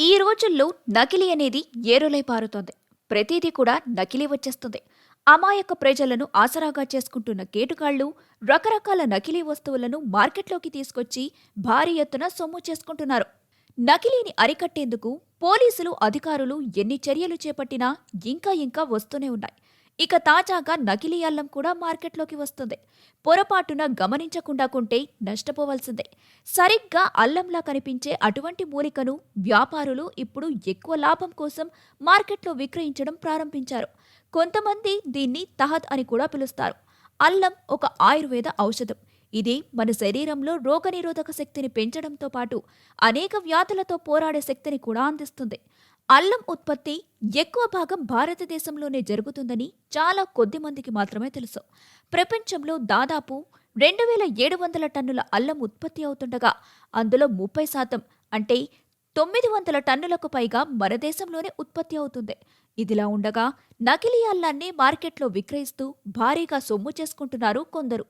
ఈ రోజుల్లో నకిలీ అనేది ఏరులై పారుతోంది. ప్రతిదీ కూడా నకిలీ వచ్చేస్తుంది. అమాయక ప్రజలను ఆసరాగా చేసుకుంటున్న కేటుగాళ్ళు రకరకాల నకిలీ వస్తువులను మార్కెట్లోకి తీసుకొచ్చి భారీ ఎత్తున సొమ్ము చేసుకుంటున్నారు. నకిలీని అరికట్టేందుకు పోలీసులు అధికారులు ఎన్ని చర్యలు చేపట్టినా ఇంకా ఇంకా వస్తూనే ఉన్నాయి. ఇక తాజాగా నకిలీ అల్లం కూడా మార్కెట్లోకి వస్తుంది. పొరపాటున గమనించకుండా కొంటే నష్టపోవాల్సిందే. సరిగ్గా అల్లంలా కనిపించే అటువంటి మూలికను వ్యాపారులు ఇప్పుడు ఎక్కువ లాభం కోసం మార్కెట్లో విక్రయించడం ప్రారంభించారు. కొంతమంది దీన్ని తహత్ అని కూడా పిలుస్తారు. అల్లం ఒక ఆయుర్వేద ఔషధం. ఇది మన శరీరంలో రోగనిరోధక శక్తిని పెంచడంతో పాటు అనేక వ్యాధులతో పోరాడే శక్తిని కూడా అందిస్తుంది. అల్లం ఉత్పత్తి ఎక్కువ భాగం భారతదేశంలోనే జరుగుతుందని చాలా కొద్ది మందికి మాత్రమే తెలుసు. ప్రపంచంలో దాదాపు రెండు వేల ఏడు వందల టన్నుల అల్లం ఉత్పత్తి అవుతుండగా అందులో ముప్పై శాతం అంటే తొమ్మిది వందల టన్నులకు పైగా మన దేశంలోనే ఉత్పత్తి అవుతుంది. ఇదిలా ఉండగా నకిలీ అల్లాన్ని మార్కెట్లో విక్రయిస్తూ భారీగా సొమ్ము చేసుకుంటున్నారు కొందరు.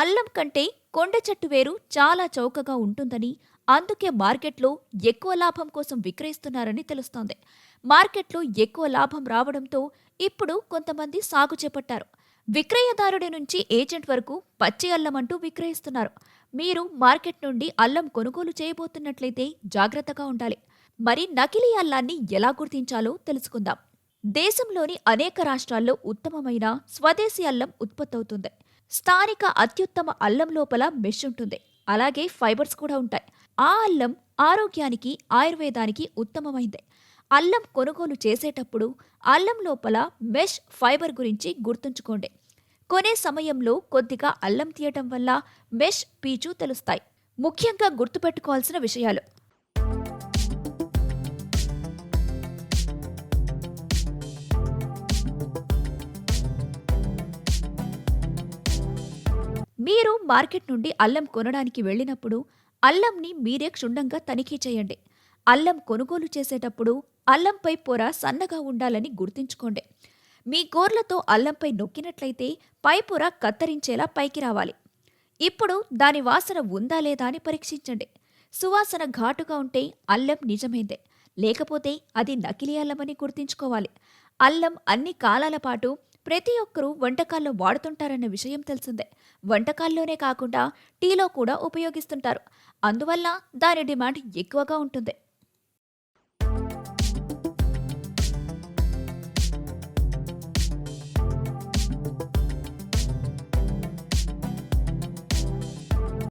అల్లం కంటే కొండ చెట్టు వేరు చాలా చౌకగా ఉంటుందని అందుకే మార్కెట్లో ఎక్కువ లాభం కోసం విక్రయిస్తున్నారని తెలుస్తోంది. మార్కెట్లో ఎక్కువ లాభం రావడంతో ఇప్పుడు కొంతమంది సాగు చేపట్టారు. విక్రయదారుడి నుంచి ఏజెంట్ వరకు పచ్చి అల్లం అంటూ విక్రయిస్తున్నారు. మీరు మార్కెట్ నుండి అల్లం కొనుగోలు చేయబోతున్నట్లయితే జాగ్రత్తగా ఉండాలి. మరి నకిలీ అల్లాన్ని ఎలా గుర్తించాలో తెలుసుకుందాం. దేశంలోని అనేక రాష్ట్రాల్లో ఉత్తమమైన స్వదేశీ అల్లం ఉత్పత్తవుతుంది. స్థానిక అత్యుత్తమ అల్లం లోపల మెష్ ఉంటుంది. అలాగే ఫైబర్స్ కూడా ఉంటాయి. ఆ అల్లం ఆరోగ్యానికి ఆయుర్వేదానికి ఉత్తమమైందే. అల్లం కొనుగోలు చేసేటప్పుడు అల్లం లోపల మెష్ ఫైబర్ గురించి గుర్తుంచుకోండి. కొనే సమయంలో కొద్దిగా అల్లం తీయటం వల్ల మెష్ పీచు తెలుస్తాయి. ముఖ్యంగా గుర్తుపెట్టుకోవాల్సిన విషయాలు. మీరు మార్కెట్ నుండి అల్లం కొనడానికి వెళ్ళినప్పుడు అల్లంని మీరే క్షుణ్ణంగా తనిఖీ చేయండి. అల్లం కొనుగోలు చేసేటప్పుడు అల్లంపై పొర సన్నగా ఉండాలని గుర్తుంచుకోండి. మీ గోర్లతో అల్లంపై నొక్కినట్లయితే పై పొర కత్తిరించేలా పైకి రావాలి. ఇప్పుడు దాని వాసన ఉందా లేదా అని పరీక్షించండి. సువాసన ఘాటుగా ఉంటే అల్లం నిజమైందే. లేకపోతే అది నకిలీ అల్లమని గుర్తుంచుకోవాలి. అల్లం అన్ని కాలాల పాటు ప్రతి ఒక్కరూ వంటకాల్లో వాడుతుంటారన్న విషయం తెలిసిందే. వంటకాల్లోనే కాకుండా టీలో కూడా ఉపయోగిస్తుంటారు. అందువల్ల దాని డిమాండ్ ఎక్కువగా ఉంటుంది.